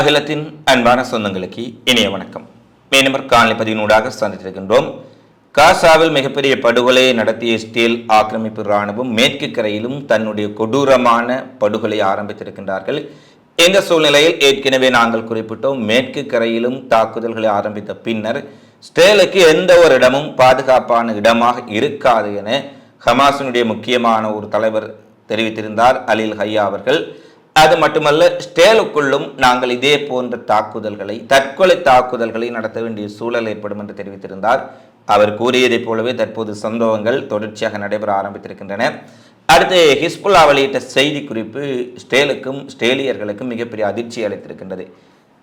அகிலத்தின் அன்பான சொந்தங்களுக்கு இனிய வணக்கம். மீனவர் காணொலி பதிவினூடாக சந்தித்திருக்கின்றோம். காசாவில் மிகப்பெரிய படுகொலையை நடத்திய ஸ்டீல் ஆக்கிரமிப்பு இராணுவம் மேற்கு கரையிலும் தன்னுடைய கொடூரமான படுகொலையை ஆரம்பித்திருக்கின்றார்கள். இந்த சூழ்நிலையில்? ஏற்கனவே நாங்கள் குறிப்பிட்டோம் மேற்கு கரையிலும் தாக்குதல்களை ஆரம்பித்த பின்னர் ஸ்டேலுக்கு எந்த ஒரு இடமும் பாதுகாப்பான இடமாக இருக்காது என ஹமாஸினுடைய முக்கியமான ஒரு தலைவர் தெரிவித்திருந்தார் அலில் ஹையா அவர்கள். அது மட்டுமல்ல ஸ்டேலுக்குள்ளும் நாங்கள் இதே போன்ற தாக்குதல்களை தற்கொலை தாக்குதல்களை நடத்த வேண்டிய சூழல் ஏற்படும் என்று தெரிவித்திருந்தார். அவர் கூறியதைப் போலவே தற்போது சம்பவங்கள் தொடர்ச்சியாக நடைபெற ஆரம்பித்திருக்கின்றன. அடுத்து ஹிஸ்புல்லா வெளியிட்ட செய்தி குறிப்பு ஸ்டேலுக்கும் ஸ்டேலியர்களுக்கும் மிகப்பெரிய அதிர்ச்சி அளித்திருக்கின்றது.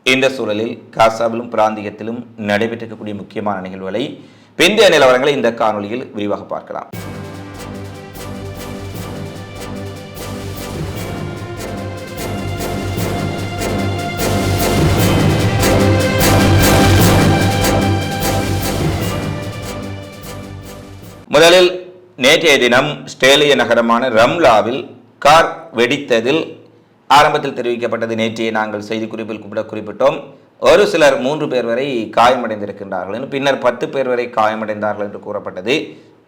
இந்த சூழலில் காசாவிலும் பிராந்தியத்திலும் நடைபெற்றிருக்கக்கூடிய முக்கியமான நிகழ்வுகளை பிந்தைய நிலவரங்களை இந்த காணொளியில் விரிவாக பார்க்கலாம். முதலில் நேற்றைய தினம் ஸ்டேலிய நகரமான ரம்லாவில் கார் வெடித்ததில் ஆரம்பத்தில் தெரிவிக்கப்பட்டது. நேற்றைய நாங்கள் செய்திக்குறிப்பில் குறிப்பிட குறிப்பிட்டோம். ஒரு சிலர் மூன்று பேர் வரை காயமடைந்திருக்கின்றார்கள் பின்னர் பத்து பேர் வரை காயமடைந்தார்கள் என்று கூறப்பட்டது.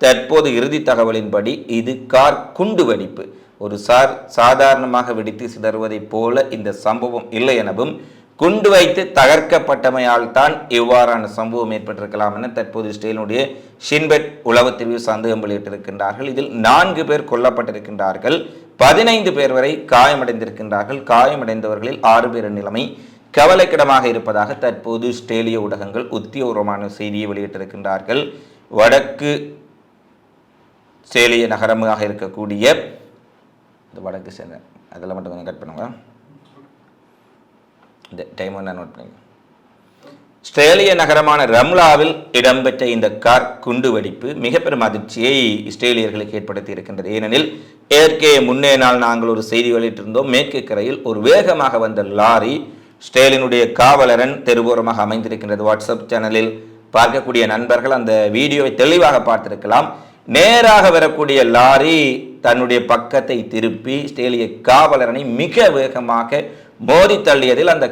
தற்போது இறுதி தகவலின்படி இது கார் குண்டு வெடிப்பு. ஒரு சார் சாதாரணமாக வெடித்து சிதறுவதைப் போல இந்த சம்பவம் இல்லை எனவும் குண்டு வைத்து தகர்க்கப்பட்டமையால் தான் இவ்வாறான சம்பவம் ஏற்பட்டிருக்கலாம் என தற்போது ஸ்டேலினுடைய ஷின்பெட் உளவு தெரிவு சந்தேகம் வெளியிட்டிருக்கின்றார்கள். இதில் நான்கு பேர் கொல்லப்பட்டிருக்கின்றார்கள். பதினைந்து பேர் வரை காயமடைந்திருக்கின்றார்கள். காயமடைந்தவர்களில் ஆறு பேரின் நிலைமை கவலைக்கிடமாக இருப்பதாக தற்போது ஸ்டேலிய ஊடகங்கள் உத்தியோகமான செய்தியை வெளியிட்டிருக்கின்றார்கள். வடக்கு ஸ்டேலிய நகரமாக இருக்கக்கூடிய வடக்கு சேர்ந்த அதில் மட்டும் கொஞ்சம் கட் பண்ணுங்கள் இந்த டைம் நோட் பண்ணி ஸ்ட்ரேலிய நகரமான ரம்லாவில் இடம்பெற்ற இந்த கார் குண்டு வெடிப்பு மிக பெரும் அதிர்ச்சியை இஸ்ரேலியர்களுக்கு ஏற்படுத்தி இருக்கின்றது. ஏனெனில் ஏற்கே முன்னே நாள் நாங்கள் ஒரு செய்தி வெளியிட்டிருந்தோம். மேற்கு கரையில் ஒரு வேகமாக வந்த லாரி ஸ்டேலினுடைய காவலரன் தெருவோரமாக அமைந்திருக்கின்றது. வாட்ஸ்அப் சேனலில் பார்க்கக்கூடிய நண்பர்கள் அந்த வீடியோவை தெளிவாக பார்த்திருக்கலாம். நேராக வரக்கூடிய லாரி தன்னுடைய பக்கத்தை திருப்பி ஸ்டேலிய காவலரனை மிக வேகமாக மோதி தள்ளியதில் அந்த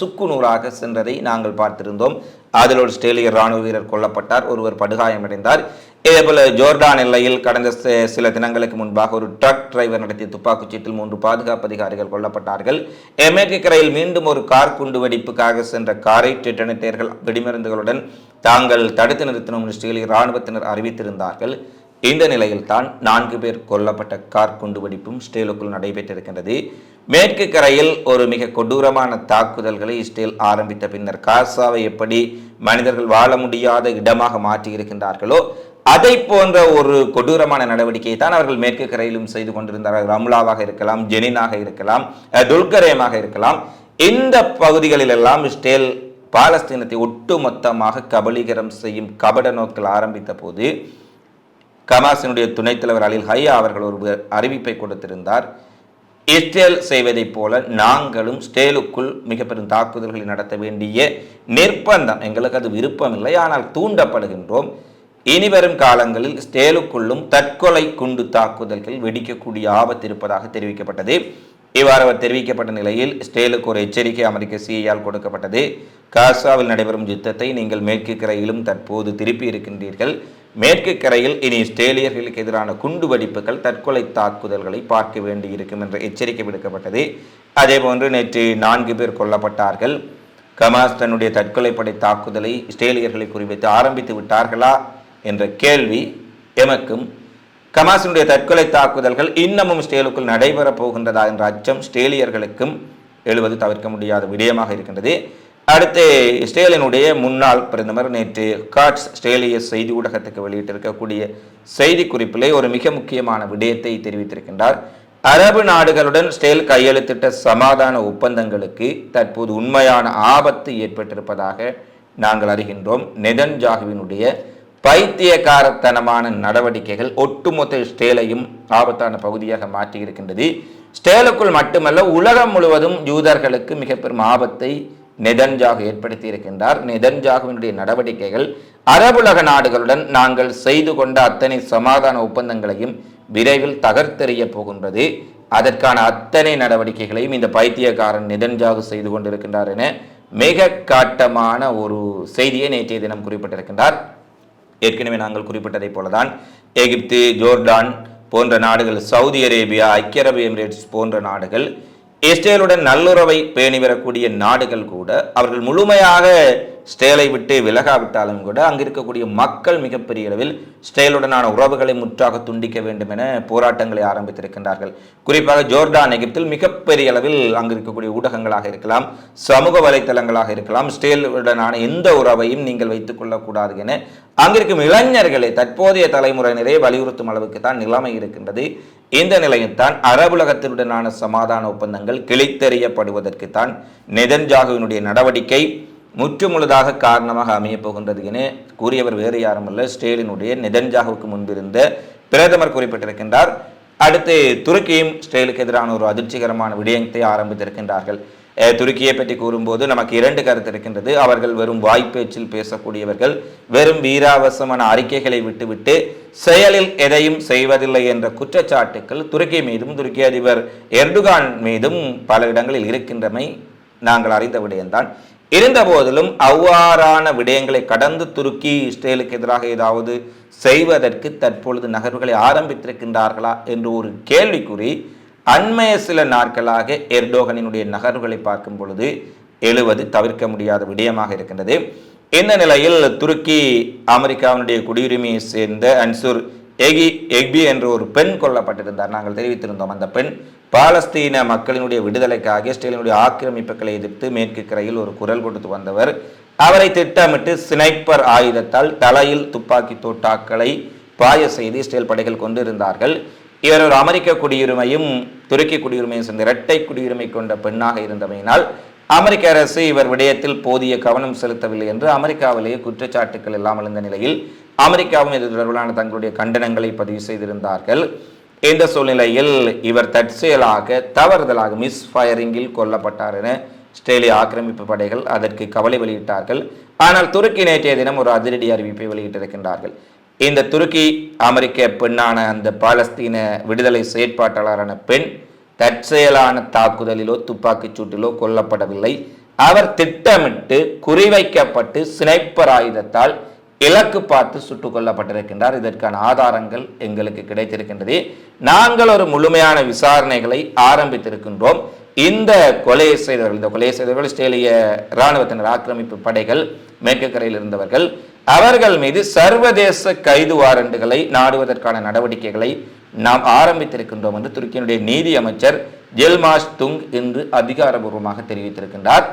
சுக்கு நூலாக சென்றதை நாங்கள் பார்த்திருந்தோம். அதில் ஒரு ஸ்டேலிய ராணுவ வீரர் கொல்லப்பட்டார். ஒருவர் படுகாயமடைந்தார். இதேபோல ஜோர்டான் எல்லையில் கடந்த சில தினங்களுக்கு முன்பாக ஒரு ட்ரக் டிரைவர் நடத்திய துப்பாக்கிச் சீட்டில் மூன்று பாதுகாப்பு அதிகாரிகள் கொல்லப்பட்டார்கள். எமேக்கு கரையில் மீண்டும் ஒரு கார் குண்டு வெடிப்புக்காக சென்ற காரை டிட்டனட்டர்கள் வெடிமருந்துகளுடன் தாங்கள் தடுத்து நிறுத்தினோம் என்று ஸ்டேலிய ராணுவத்தினர் அறிவித்திருந்தார்கள். இந்த நிலையில்தான் நான்கு பேர் கொல்லப்பட்ட கார் குண்டு வெடிப்பும் ஸ்டேலுக்குள் நடைபெற்றிருக்கின்றது. மேற்கு கரையில் ஒரு மிக கொடூரமான தாக்குதல்களை இஸ்ரேல் ஆரம்பித்த பின்னர் காசாவை எப்படி மனிதர்கள் வாழ முடியாத இடமாக மாற்றி இருக்கின்றார்களோ அதை போன்ற ஒரு கொடூரமான நடவடிக்கையை தான் அவர்கள் மேற்கு கரையிலும் செய்து கொண்டிருந்தார்கள். ரம்லாவாக இருக்கலாம் ஜெனினாக இருக்கலாம் துல்கரேமாக இருக்கலாம். இந்த பகுதிகளில் எல்லாம் இஸ்ரேல் பாலஸ்தீனத்தை ஒட்டுமொத்தமாக கபலீகரம் செய்யும் கபட நோக்கில் ஆரம்பித்த போது கமாசினுடைய துணைத் தலைவர் அலில் ஹையா அவர்கள் ஒரு அறிவிப்பை கொடுத்திருந்தார். இஸ்ரேல் செய்வதைப் போல நாங்களும் ஸ்டேலுக்குள் மிக பெரும் தாக்குதல்களை நடத்த வேண்டிய நிர்பந்தம். எங்களுக்கு அது விருப்பமில்லை. ஆனால் தூண்டப்படுகின்றோம். இனி வரும் காலங்களில் ஸ்டேலுக்குள்ளும் தற்கொலை குண்டு தாக்குதல்கள் வெடிக்கக்கூடிய ஆபத்து இருப்பதாக தெரிவிக்கப்பட்டது. இவ்வாறு அவர் தெரிவிக்கப்பட்ட நிலையில் ஸ்டேலுக்கு ஒரு எச்சரிக்கை அமெரிக்க சிஐயால் கொடுக்கப்பட்டது. காசாவில் நடைபெறும் யுத்தத்தை நீங்கள் மேற்கு கரையிலும் தற்போது திருப்பி இருக்கின்றீர்கள். மேற்கு கரையில் இனி ஸ்டேலியர்களுக்கு எதிரான குண்டு வெடிப்புகள் தற்கொலை தாக்குதல்களை பார்க்க வேண்டியிருக்கும் என்ற எச்சரிக்கை விடுக்கப்பட்டது. அதேபோன்று நேற்று நான்கு பேர் கொல்லப்பட்டார்கள். கமாஸ் தன்னுடைய தற்கொலைப்படை தாக்குதலை இஸ்ரேலியர்களை குறிவைத்து ஆரம்பித்து விட்டார்களா என்ற கேள்வி எமக்கும். கமாஸினுடைய தற்கொலை தாக்குதல்கள் இன்னமும் ஸ்டேலுக்குள் நடைபெறப் போகின்றதா என்ற அச்சம் ஸ்டேலியர்களுக்கும் எழுவது தவிர்க்க முடியாத விடயமாக இருக்கின்றது. அடுத்து ஸ்டேலினுடைய முன்னாள் பிரதமர் நேற்று காட்ஸ் ஸ்டேலிய செய்தி ஊடகத்துக்கு வெளியிட்டிருக்கக்கூடிய செய்தி குறிப்பிலே ஒரு மிக முக்கியமான விடயத்தை தெரிவித்திருக்கின்றார். அரபு நாடுகளுடன் ஸ்டேல் கையெழுத்திட்ட சமாதான ஒப்பந்தங்களுக்கு தற்போது உண்மையான ஆபத்து ஏற்பட்டிருப்பதாக நாங்கள் அறிகின்றோம். நெதன் ஜாகுவினுடைய பைத்தியக்காரத்தனமான நடவடிக்கைகள் ஒட்டுமொத்த ஸ்டேலையும் ஆபத்தான பகுதியாக மாற்றி இருக்கின்றது ஸ்டேலுக்குள் மட்டுமல்ல உலகம் முழுவதும் யூதர்களுக்கு மிக பெரும் ஆபத்தை நெதன்ஜாகு ஏற்படுத்தி இருக்கின்றார் நெதன்ஜாகுவினுடைய நடவடிக்கைகள் அரபுலக நாடுகளுடன் நாங்கள் செய்து கொண்ட அத்தனை சமாதான ஒப்பந்தங்களையும் விரைவில் தகர்த்தெறிய போகின்றது. அதற்கான அத்தனை நடவடிக்கைகளையும் இந்த பைத்தியக்காரன் நிதன்ஜாகு செய்து கொண்டிருக்கின்றார் என மிக காட்டமான ஒரு செய்தியை நேற்றைய தினம் குறிப்பிட்டிருக்கின்றார். ஏற்கனவே நாங்கள் குறிப்பிட்டதைப் போலதான் எகிப்து ஜோர்டான் போன்ற நாடுகள் சவுதி அரேபியா ஐக்கிய அரபு எமிரேட்ஸ் போன்ற நாடுகள் இஸ்ரேலுடன் நல்லுறவை பேணி வரக்கூடிய நாடுகள் கூட அவர்கள் முழுமையாக ஸ்டேலை விட்டு விலகாவிட்டாலும் கூட அங்கு இருக்கக்கூடிய மக்கள் மிகப்பெரிய அளவில் ஸ்டேலுடனான உறவுகளை முற்றாக துண்டிக்க வேண்டும் என போராட்டங்களை ஆரம்பித்திருக்கின்றார்கள். குறிப்பாக ஜோர்டான் எகிப்தில் மிகப்பெரிய அளவில் அங்கு இருக்கக்கூடிய ஊடகங்களாக இருக்கலாம் சமூக வலைத்தளங்களாக இருக்கலாம் ஸ்டேலுடனான எந்த உறவையும் நீங்கள் வைத்துக் கொள்ளக்கூடாது என அங்கிருக்கும் இளைஞர்களை தற்போதைய தலைமுறையினரே வலியுறுத்தும் அளவுக்கு தான் நிலைமை இருக்கின்றது. இந்த நிலையில்தான் அரபுலகத்தினுடனான சமாதான ஒப்பந்தங்கள் கிழித்தெறியப்படுவதற்கு தான் நெதன்ஜாகுவினுடைய நடவடிக்கை முற்றுமுழுதாக காரணமாக அமையப்போகின்றது என கூறியவர் வேறு யாருமல்ல ஸ்டேலினுடைய நெதன்ஜாகுவுக்கு முன்பிருந்த பிரதமர் குறிப்பிட்டிருக்கின்றார். அடுத்து துருக்கியும் ஸ்டேலுக்கு எதிரான ஒரு அதிர்ச்சிகரமான விடயத்தை ஆரம்பித்திருக்கின்றார்கள். துருக்கியை பற்றி கூறும்போது நமக்கு இரண்டு கருத்து இருக்கின்றது. அவர்கள் வெறும் வாய்ப்பேச்சில் பேசக்கூடியவர்கள் வெறும் வீராவசமான அறிக்கைகளை விட்டுவிட்டு செயலில் எதையும் செய்வதில்லை என்ற குற்றச்சாட்டுக்கள் துருக்கி மீதும் துருக்கி அதிபர் எர்டுகான் மீதும் பல இடங்களில் இருக்கின்றமை நாங்கள் அறிந்த விடயம்தான். இருந்த போதிலும் அவ்வாறான விடயங்களை கடந்து துருக்கி இஸ்ரேலுக்கு எதிராக ஏதாவது செய்வதற்கு தற்பொழுது நகர்வுகளை ஆரம்பித்திருக்கின்றார்களா என்று ஒரு கேள்விக்குறி அண்மைய சில நாட்களாக எர்டோகனினுடைய நகர்வுகளை பார்க்கும் பொழுது எழுவது தவிர்க்க முடியாத விடயமாக இருக்கின்றது. இந்த நிலையில் துருக்கி அமெரிக்காவினுடைய குடியுரிமையை சேர்ந்த அன்சூர் எகி எக்பி என்ற ஒரு பெண் கொல்லப்பட்டிருந்தார். நாங்கள் தெரிவித்திருந்தோம் அந்த பெண் பாலஸ்தீன மக்களினுடைய விடுதலைக்காக இஸ்ரேலினுடைய ஆக்கிரமிப்புகளை எதிர்த்து மேற்கு கரையில் ஒரு குரல் கொடுத்து வந்தவர். அவரை திட்டமிட்டு ஸ்னைப்பர் ஆயுதத்தால் தலையில் துப்பாக்கி தோட்டாக்களை பாய செய்து இஸ்ரேல் படைகள் கொண்டிருந்தார்கள். இவர் ஒரு அமெரிக்க குடியுரிமையும் துருக்கி குடியுரிமையும் சேர்ந்த இரட்டை குடியுரிமை கொண்ட பெண்ணாக இருந்தமையினால் அமெரிக்க அரசு இவர் விடயத்தில் போதிய கவனம் செலுத்தவில்லை என்று அமெரிக்காவிலேயே குற்றச்சாட்டுக்கள் இல்லாமல் இருந்த நிலையில் அமெரிக்காவும் இது தொடர்பிலான தங்களுடைய கண்டனங்களை பதிவு செய்திருந்தார்கள். இந்த சூழ்நிலையில் இவர் தற்செயலாக தவறுதலாக மிஸ் ஃபயரிங்கில் கொல்லப்பட்டார் என ஆஸ்திரேலிய ஆக்கிரமிப்பு படைகள் அதற்கு கவலை வெளியிட்டார்கள். ஆனால் துருக்கி நேற்றைய தினம் ஒரு அதிரடி அறிவிப்பை வெளியிட்டிருக்கின்றார்கள். இந்த துருக்கி அமெரிக்க பெண்ணான அந்த பாலஸ்தீன விடுதலை செயற்பாட்டாளரான பெண் தற்செயலான தாக்குதலிலோ துப்பாக்கிச் சூட்டிலோ கொல்லப்படவில்லை. அவர் திட்டமிட்டு குறிவைக்கப்பட்டு ஸ்னைப்பர் ஆயுதத்தால் இலக்கு பார்த்து சுட்டுக் கொல்லப்பட்டிருக்கின்றார். இதற்கான ஆதாரங்கள் எங்களுக்கு கிடைத்திருக்கின்றது. நாங்கள் ஒரு முழுமையான விசாரணைகளை ஆரம்பித்திருக்கின்றோம். இந்த கொலை செய்தவர்கள் இந்த கொலை செய்தவர்கள் இஸ்ரேலிய இராணுவத்தினர் ஆக்கிரமிப்பு படைகள் மேற்கு கரையில் இருந்தவர்கள் அவர்கள் மீது சர்வதேச கைது வாரண்டுகளை நாடுவதற்கான நடவடிக்கைகளை நாம் ஆரம்பித்திருக்கின்றோம் என்று துருக்கியினுடைய நீதி அமைச்சர் ஜெல்மாஷ் துங் இன்று அதிகாரபூர்வமாக தெரிவித்திருக்கின்றார்.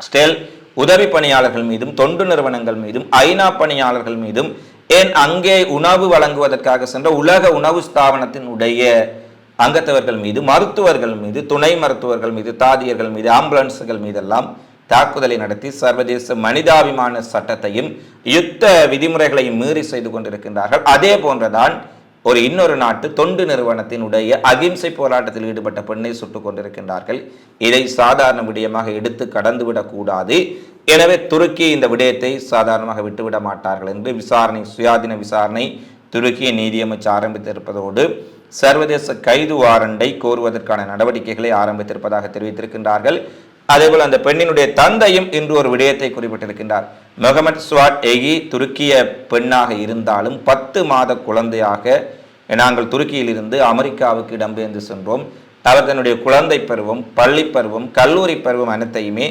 ஸ்டெல் உதவி பணியாளர்கள் மீதும் தொண்டு நிறுவனங்கள் மீதும் ஐநா பணியாளர்கள் மீதும் ஏன் அங்கே உணவு வழங்குவதற்காக சென்ற உலக உணவு ஸ்தாபனத்தின் உடைய அங்கத்தவர்கள் மீது மருத்துவர்கள் மீது துணை மருத்துவர்கள் மீது தாதியர்கள் மீது ஆம்புலன்ஸுகள் மீதெல்லாம் தாக்குதலை நடத்தி சர்வதேச மனிதாபிமான சட்டத்தையும் யுத்த விதிமுறைகளையும் மீறி செய்து கொண்டிருக்கின்றார்கள். அதே போன்றதான் ஒரு இன்னொரு நாட்டு தொண்டு நிறுவனத்தினுடைய அகிம்சை போராட்டத்தில் ஈடுபட்ட பெண்ணை சுட்டுக் கொண்டிருக்கின்றார்கள். இதை சாதாரண விடயமாக எடுத்து கடந்துவிடக் கூடாது. எனவே துருக்கி இந்த விடயத்தை சாதாரணமாக விட்டுவிட மாட்டார்கள் என்று விசாரணை சுயாதீன விசாரணை துருக்கிய நீதியமைச்சு ஆரம்பித்திருப்பதோடு சர்வதேச கைது வாரண்டை கோருவதற்கான நடவடிக்கைகளை ஆரம்பித்திருப்பதாக தெரிவித்திருக்கின்றார்கள். அதேபோல் அந்த பெண்ணினுடைய தந்தையும் இன்று ஒரு விடயத்தை குறிப்பிட்டிருக்கின்றார். முகமது ஸ்வாட் எகி துருக்கிய பெண்ணாக இருந்தாலும் பத்து மாத குழந்தையாக நாங்கள் துருக்கியில் இருந்து அமெரிக்காவுக்கு இடம்பெயர்ந்து சென்றோம். அவர் தன்னுடைய குழந்தை பருவம் பள்ளி பருவம் கல்லூரி பருவம் அனைத்தையுமே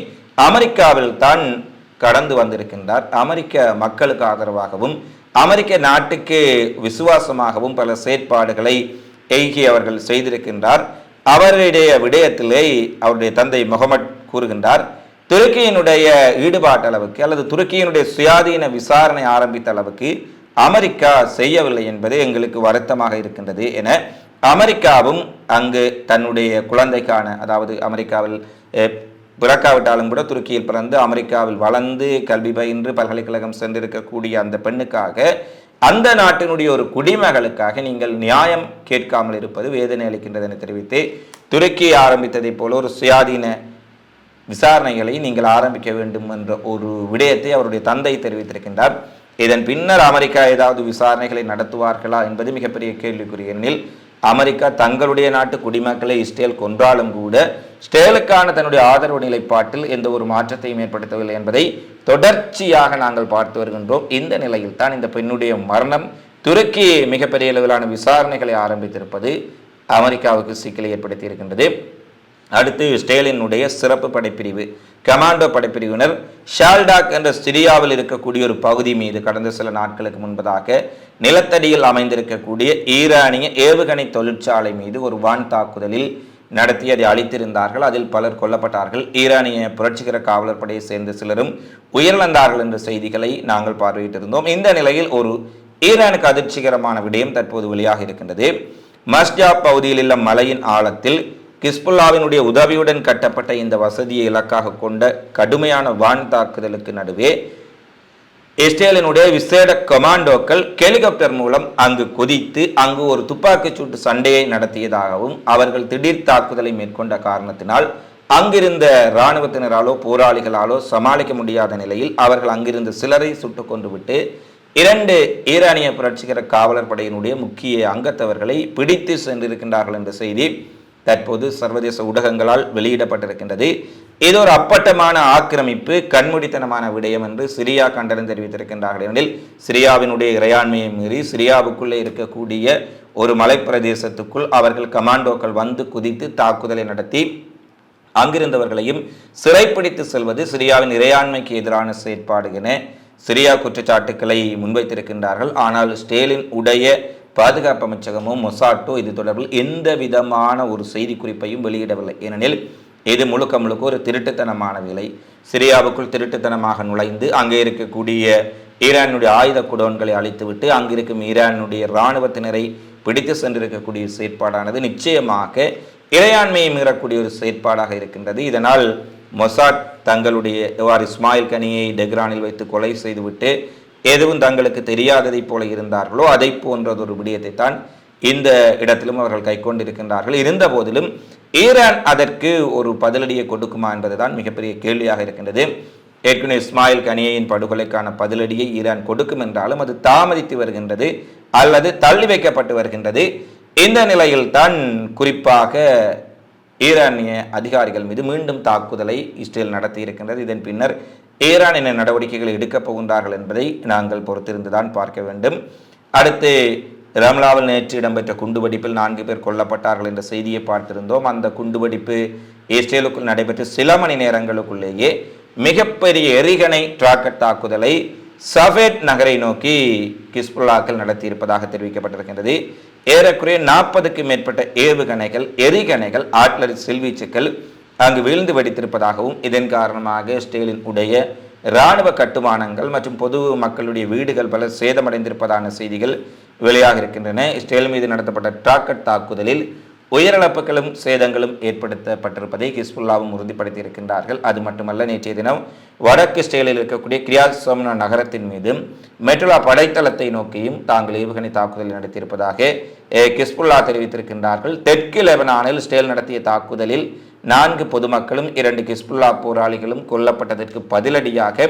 அமெரிக்காவில் தான் கடந்து வந்திருக்கின்றார். அமெரிக்க மக்களுக்கு ஆதரவாகவும் அமெரிக்க நாட்டுக்கு விசுவாசமாகவும் பல செயற்பாடுகளை எய்கி அவர்கள் செய்திருக்கின்றார். அவருடைய விடயத்திலே அவருடைய தந்தை முகமட் கூறுகின்றார். துருக்கியினுடைய ஈடுபாட்டு அளவுக்கு அல்லது துருக்கியினுடைய சுயாதீன விசாரணை ஆரம்பித்த அளவுக்கு அமெரிக்கா செய்யவில்லை என்பது எங்களுக்கு வருத்தமாக இருக்கின்றது என அமெரிக்காவும் அங்கு தன்னுடைய குழந்தைக்கான அதாவது அமெரிக்காவில் பிறக்காவிட்டாலும் கூட துருக்கியில் பிறந்து அமெரிக்காவில் வளர்ந்து கல்வி பயின்று பல்கலைக்கழகம் சென்றிருக்கக்கூடிய அந்த பெண்ணுக்காக அந்த நாட்டினுடைய ஒரு குடிமகளுக்காக நீங்கள் நியாயம் கேட்காமல் இருப்பது வேதனை அளிக்கின்றது என தெரிவித்து துருக்கி ஆரம்பித்ததைப் போல ஒரு சுயாதீன விசாரணைகளை நீங்கள் ஆரம்பிக்க வேண்டும் என்ற ஒரு விடயத்தை அவருடைய தந்தை தெரிவித்திருக்கின்றார். இதன் பின்னர் அமெரிக்கா ஏதாவது விசாரணைகளை நடத்துவார்களா என்பது மிகப்பெரிய கேள்விக்குரிய எண்ணில் அமெரிக்கா தங்களுடைய நாட்டு குடிமக்களை இஸ்ரேல் கொன்றாலும் கூட ஸ்டேலுக்கான தன்னுடைய ஆதரவு நிலைப்பாட்டில் எந்த ஒரு மாற்றத்தையும் ஏற்படுத்தவில்லை என்பதை தொடர்ச்சியாக நாங்கள் பார்த்து வருகின்றோம். இந்த நிலையில் தான் இந்த பெண்ணுடைய மரணம் துருக்கி மிகப்பெரிய அளவிலான விசாரணைகளை ஆரம்பித்திருப்பது அமெரிக்காவுக்கு சிக்கலை ஏற்படுத்தி இருக்கின்றது. அடுத்து ஸ்டேலினுடைய சிறப்பு படைப்பிரிவு கமாண்டோ படைப்பிரிவினர் ஷால்டாக் என்ற சிரியாவில் இருக்கக்கூடிய ஒரு பகுதி மீது கடந்த சில நாட்களுக்கு முன்பதாக நிலத்தடியில் அமைந்திருக்கக்கூடிய ஈரானிய ஏவுகணை தொழிற்சாலை மீது ஒரு வான் தாக்குதலில் நடத்தி அதை அழித்திருந்தார்கள். அதில் பலர் கொல்லப்பட்டார்கள். ஈரானிய புரட்சிகர காவலர் படையை சேர்ந்த சிலரும் உயிரிழந்தார்கள் என்ற செய்திகளை நாங்கள் பார்வையிட்டிருந்தோம். இந்த நிலையில் ஒரு ஈரானுக்கு அதிர்ச்சிகரமான விடயம் தற்போது வெளியாக இருக்கின்றது. மஸ்ஜா பகுதியில் உள்ள மலையின் ஆழத்தில் கிஸ்புல்லாவினுடைய உதவியுடன் கட்டப்பட்ட இந்த வசதியை இலக்காக கொண்ட கடுமையான வான் தாக்குதலுக்கு நடுவே இஸ்ரேலினுடைய விசேட கமாண்டோக்கள் ஹெலிகாப்டர் மூலம் அங்கு குதித்து அங்கு ஒரு துப்பாக்கிச் சூட்டு சண்டையை நடத்தியதாகவும் அவர்கள் திடீர் தாக்குதலை மேற்கொண்ட காரணத்தினால் அங்கிருந்த இராணுவத்தினராலோ போராளிகளாலோ சமாளிக்க முடியாத நிலையில் அவர்கள் அங்கிருந்த சிலரை சுட்டுக் கொண்டு விட்டு இரண்டு ஈரானிய புரட்சிகர காவலர் படையினுடைய முக்கிய அங்கத்தவர்களை பிடித்து சென்றிருக்கின்றார்கள் என்ற செய்தி தற்போது சர்வதேச ஊடகங்களால் வெளியிடப்பட்டிருக்கின்றது. இது ஒரு அப்பட்டமான ஆக்கிரமிப்பு கண்மூடித்தனமான விடயம் என்று சிரியா கண்டனம் தெரிவித்திருக்கின்றார்கள். ஏனெனில் சிரியாவினுடைய இறையாண்மையை மீறி சிரியாவுக்குள்ளே இருக்கக்கூடிய ஒரு மலைப்பிரதேசத்துக்குள் அவர்கள் கமாண்டோக்கள் வந்து குதித்து தாக்குதலை நடத்தி அங்கிருந்தவர்களையும் சிறைப்பிடித்து செல்வது சிரியாவின் இறையாண்மைக்கு எதிரான செயற்பாடு என சிரியா குற்றச்சாட்டுக்களை முன்வைத்திருக்கின்றார்கள். ஆனால் ஸ்டேலின் உடைய பாதுகாப்பு அமைச்சகமும் மொசாட்டோ இது தொடர்பில் எந்த விதமான ஒரு செய்தி குறிப்பையும் வெளியிடவில்லை. ஏனெனில் இது முழுக்க முழுக்க ஒரு திருட்டுத்தனமான வேலை. சிரியாவுக்குள் திருட்டுத்தனமாக நுழைந்து அங்கே இருக்கக்கூடிய ஈரானுடைய ஆயுத குடோன்களை அழித்துவிட்டு அங்கிருக்கும் ஈரானுடைய இராணுவத்தினரை பிடித்து சென்றிருக்கக்கூடிய செயற்பாடானது நிச்சயமாக இறையாண்மையை மீறக்கூடிய ஒரு செயற்பாடாக இருக்கின்றது. இதனால் மொசாட் தங்களுடைய எவ்வாறு இஸ்மாயில் கனியை டெக்ரானில் வைத்து கொலை செய்துவிட்டு எதுவும் தங்களுக்கு தெரியாததைப் போல இருந்தார்களோ அதை போன்றதொரு விடயத்தை தான் இந்த இடத்திலும் அவர்கள் கைக்கொண்டிருக்கின்றார்கள் இருந்த போதிலும் ஈரான் அதற்கு ஒரு பதிலடியை கொடுக்குமா என்பதுதான் மிகப்பெரிய கேள்வியாக இருக்கின்றது. ஏற்கனவே இஸ்மாயில் கனியையின் படுகொலைக்கான பதிலடியை ஈரான் கொடுக்கும் என்றாலும் அது தாமதித்து வருகின்றது அல்லது தள்ளி வைக்கப்பட்டு வருகின்றது. இந்த நிலையில் தான் குறிப்பாக ஈரானிய அதிகாரிகள் மீது மீண்டும் தாக்குதலை இஸ்ரேல் நடத்தி இருக்கின்றது. இதன் பின்னர் ஈரான் என்ன நடவடிக்கைகள் எடுக்கப் போகின்றார்கள் என்பதை நாங்கள் பொறுத்திருந்துதான் பார்க்க வேண்டும். அடுத்து ரம்லாவில் நேற்று இடம்பெற்ற குண்டுவெடிப்பில் நான்கு பேர் கொல்லப்பட்டார்கள் என்ற செய்தியை பார்த்திருந்தோம். அந்த குண்டுவெடிப்பு இஸ்ரேலுக்குள் நடைபெற்ற சில மணி நேரங்களுக்குள்ளேயே மிகப்பெரிய எரிகணை டிராக்கெட் தாக்குதலை சஃபேட் நகரை நோக்கி கிஸ்புல்லாக்கள் நடத்தியிருப்பதாக தெரிவிக்கப்பட்டிருக்கின்றது. ஏறக்குறைய நாற்பதுக்கு மேற்பட்ட ஏவுகணைகள் எரிகணைகள் ஆட்லரி செல்வீச்சுக்கள் அங்கு வீழ்ந்து வெடித்திருப்பதாகவும் இதன் காரணமாக ஸ்டேலின் உடைய இராணுவ கட்டுமானங்கள் மற்றும் பொது மக்களுடைய வீடுகள் பல சேதமடைந்திருப்பதான செய்திகள் வெளியாக இருக்கின்றன. இஸ்ரேல் மீது நடத்தப்பட்ட டாக்கெட் தாக்குதலில் உயிரிழப்புகளும் சேதங்களும் ஏற்படுத்தப்பட்டிருப்பதை ஹிஸ்புல்லாவும் உறுதிப்படுத்தி இருக்கின்றார்கள் அது மட்டுமல்ல நேற்றைய தினம் வடக்கு இஸ்ரேலில் இருக்கக்கூடிய கிரியாத் சோம்னா நகரத்தின் மீதும் மெட்ரோலா படைத்தளத்தை நோக்கியும் தாங்கள் ஏவுகணை தாக்குதல் நடத்தியிருப்பதாக கிஸ்புல்லா தெரிவித்திருக்கின்றார்கள். தெற்கு லெபனானில் இஸ்ரேல் நடத்திய தாக்குதலில் நான்கு பொதுமக்களும் இரண்டு கிஸ்புல்லா போராளிகளும் கொல்லப்பட்டதற்கு பதிலடியாக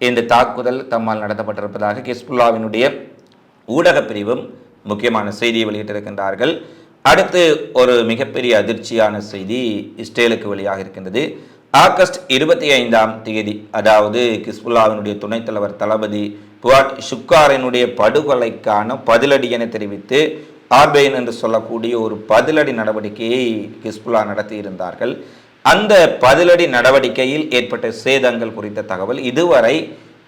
இந்த தாக்குதல் தம்மால் நடத்தப்பட்டிருப்பதாக கிஸ்புல்லாவினுடைய ஊடகப் பிரிவும் முக்கியமான செய்தியை வெளியிட்டிருக்கின்றார்கள். அடுத்து ஒரு மிகப்பெரிய அதிர்ச்சியான செய்தி இஸ்ரேலுக்கு வெளியாக இருக்கின்றது. ஆகஸ்ட் இருபத்தி ஐந்தாம் தேதி அதாவது கிஸ்புல்லாவினுடைய துணைத் தலைவர் தளபதி புவாட் ஷுக்காரினுடைய படுகொலைக்கான பதிலடி என தெரிவித்து ஆர்பெயின் என்று சொல்லக்கூடிய ஒரு பதிலடி நடவடிக்கையை ஹிஸ்புல்லா நடத்தி இருந்தார்கள் அந்த பதிலடி நடவடிக்கையில் ஏற்பட்ட சேதங்கள் குறித்த தகவல் இதுவரை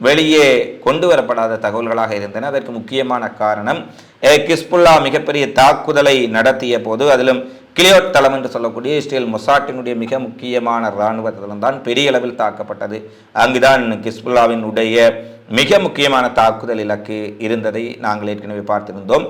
வெளியே கொண்டு வரப்படாத தகவல்களாக இருந்தன. அதற்கு முக்கியமான காரணம் கிஸ்புல்லா மிகப்பெரிய தாக்குதலை நடத்திய போது அதிலும் கிளியோட் தளம் என்று சொல்லக்கூடிய இஸ்ரேல் மொசாட்டினுடைய மிக முக்கியமான இராணுவ தளம் தான் பெரிய அளவில் தாக்கப்பட்டது. அங்குதான் கிஸ்புல்லாவின் உடைய மிக முக்கியமான தாக்குதல் இலக்கு இருந்ததை நாங்கள் ஏற்கனவே பார்த்திருந்தோம்.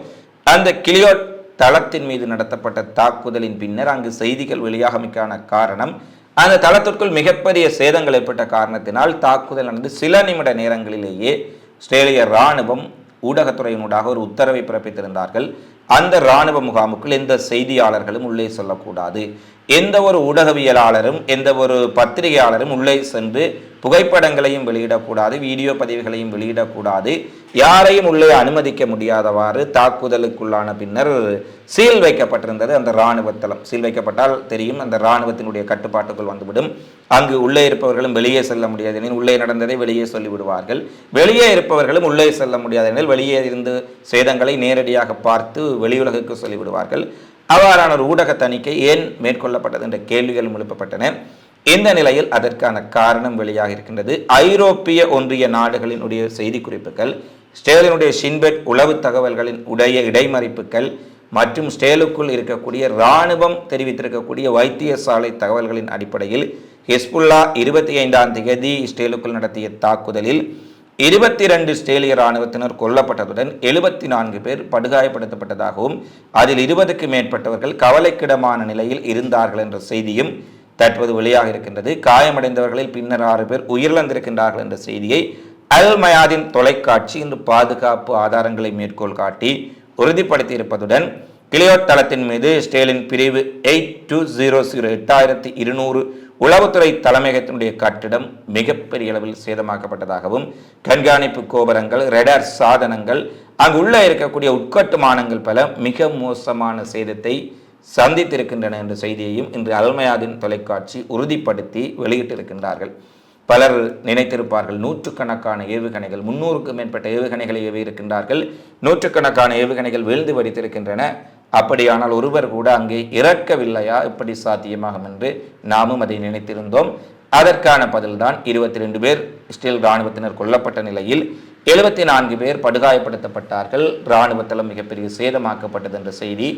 அந்த கிளியோட் தளத்தின் மீது நடத்தப்பட்ட தாக்குதலின் பின்னர் அங்கு செய்திகள் வெளியாகமைக்கான காரணம் அந்த தளத்திற்குள் மிகப்பெரிய சேதங்கள் ஏற்பட்ட காரணத்தினால் தாக்குதல் நடந்து சில நிமிட நேரங்களிலேயே ஆஸ்திரேலிய இராணுவம் ஊடகத்துறையினூடாக ஒரு உத்தரவை பிறப்பித்திருந்தார்கள். அந்த இராணுவ முகாமுக்குள் எந்த செய்தியாளர்களும் உள்ளே சொல்லக்கூடாது. எந்த ஒரு ஊடகவியலாளரும் எந்த ஒரு பத்திரிகையாளரும் உள்ளே சென்று புகைப்படங்களையும் வெளியிடக்கூடாது வீடியோ பதிவுகளையும் வெளியிடக்கூடாது. யாரையும் உள்ளே அனுமதிக்க முடியாதவாறு தாக்குதலுக்குள்ளான பின்னர் சீல் வைக்கப்பட்டிருந்தது அந்த இராணுவ தளம் சீல் வைக்கப்பட்டால் தெரியும் அந்த இராணுவத்தினுடைய கட்டுப்பாட்டுக்குள் வந்துவிடும். அங்கு உள்ளே இருப்பவர்களும் வெளியே செல்ல முடியாது எனில் உள்ளே நடந்ததை வெளியே சொல்லிவிடுவார்கள். வெளியே இருப்பவர்களும் உள்ளே செல்ல முடியாது எனில் வெளியே இருந்து சேதங்களை நேரடியாக பார்த்து வெளியுலகுக்கு சொல்லிவிடுவார்கள். அவ்வாறான ஒரு ஊடக தணிக்கை ஏன் மேற்கொள்ளப்பட்டது என்ற கேள்விகளும் எழுப்பப்பட்டன. இந்த நிலையில் அதற்கான காரணம் வெளியாக இருக்கின்றது. ஐரோப்பிய ஒன்றிய நாடுகளினுடைய செய்திக்குறிப்புகள் ஸ்டேலினுடைய ஷின்பெட் உளவு தகவல்களின் உடைய இடைமறிப்புகள் மற்றும் ஸ்டேலுக்குள் இருக்கக்கூடிய இராணுவம் தெரிவித்திருக்கக்கூடிய வைத்தியசாலை தகவல்களின் அடிப்படையில் ஹிஸ்புல்லா இருபத்தி ஐந்தாம் தேதி ஸ்டேலுக்குள் நடத்திய தாக்குதலில் இருபத்தி ரெண்டு ஸ்டேலிய இராணுவத்தினர் கொல்லப்பட்டதுடன் எழுபத்தி நான்கு பேர் படுகாயப்படுத்தப்பட்டதாகவும் அதில் இருபதுக்கு மேற்பட்டவர்கள் கவலைக்கிடமான நிலையில் இருந்தார்கள் என்ற செய்தியும் தற்போது வெளியாக இருக்கின்றது. காயமடைந்தவர்களில் பின்னர் ஆறு பேர் உயிரிழந்திருக்கின்றார்கள் என்ற செய்தியை அல் மயாதின் தொலைக்காட்சி இன்று பாதுகாப்பு ஆதாரங்களை மேற்கோள் காட்டி உறுதிப்படுத்தியிருப்பதுடன் கிளியோட் தளத்தின் மீது ஸ்டேலின் பிரிவு எயிட் டூ ஜீரோ ஜீரோ எட்டாயிரத்தி இருநூறு உளவுத்துறை தலைமையகத்தினுடைய கட்டிடம் மிகப்பெரிய அளவில் சேதமாக்கப்பட்டதாகவும் கண்காணிப்பு கோபுரங்கள் ரெடார் சாதனங்கள் அங்கு உள்ள இருக்கக்கூடிய உட்கட்டுமானங்கள் பல மிக மோசமான சேதத்தை சந்தித்திருக்கின்றன என்ற செய்தியையும் இன்று அல்மையாதின் தொலைக்காட்சி உறுதிப்படுத்தி வெளியிட்டிருக்கின்றார்கள். பலர் நினைத்திருப்பார்கள் நூற்றுக்கணக்கான ஏவுகணைகள் முன்னூறுக்கும் மேற்பட்ட ஏவுகணைகளை ஏவி இருக்கின்றார்கள் நூற்றுக்கணக்கான ஏவுகணைகள் வீழ்ந்து வடித்திருக்கின்றன. அப்படியானால் ஒருவர் கூட அங்கே இறக்கவில்லையா? எப்படி சாத்தியமாகும் என்று நாமும் அதை நினைத்திருந்தோம். அதற்கான பதில்தான் இருபத்தி ரெண்டு பேர் இஸ்ரேல் இராணுவத்தினர் கொல்லப்பட்ட நிலையில் எழுபத்தி நான்கு பேர் படுகாயப்படுத்தப்பட்டார்கள். இராணுவ தளம் மிகப்பெரிய சேதமாக்கப்பட்டது என்ற செய்தி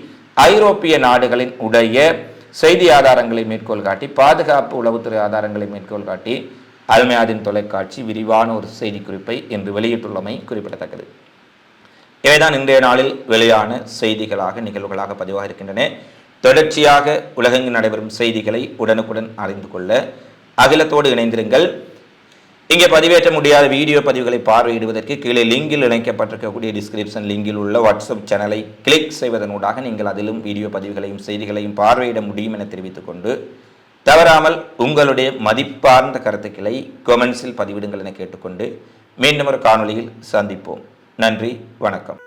ஐரோப்பிய நாடுகளின் உடைய செய்தி ஆதாரங்களை மேற்கோள் காட்டி பாதுகாப்பு உளவுத்துறை ஆதாரங்களை மேற்கோள் காட்டி அல்மையாதின் தொலைக்காட்சி விரிவான ஒரு செய்திக்குறிப்பை இன்று வெளியிட்டுள்ளமை குறிப்பிடத்தக்கது. இவைதான் இன்றைய நாளில் வெளியான செய்திகளாக நிகழ்வுகளாக பதிவாக இருக்கின்றன தொடர்ச்சியாக உலகெங்கு நடைபெறும் செய்திகளை உடனுக்குடன் அறிந்து கொள்ள அகிலத்தோடு இணைந்திருங்கள். இங்கே பதிவேற்ற முடியாத வீடியோ பதிவுகளை பார்வையிடுவதற்கு கீழே லிங்கில் இணைக்கப்பட்டிருக்கக்கூடிய டிஸ்கிரிப்ஷன் லிங்கில் உள்ள வாட்ஸ்அப் சேனலை கிளிக் செய்வதனூடாக நீங்கள் அதிலும் வீடியோ பதிவுகளையும் செய்திகளையும் பார்வையிட முடியும் என தெரிவித்துக் கொண்டு தவறாமல் உங்களுடைய மதிப்பார்ந்த கருத்துக்களை கொமெண்ட்ஸில் பதிவிடுங்கள் என கேட்டுக்கொண்டு மீண்டும் ஒரு காணொளியில் சந்திப்போம். நன்றி வணக்கம்.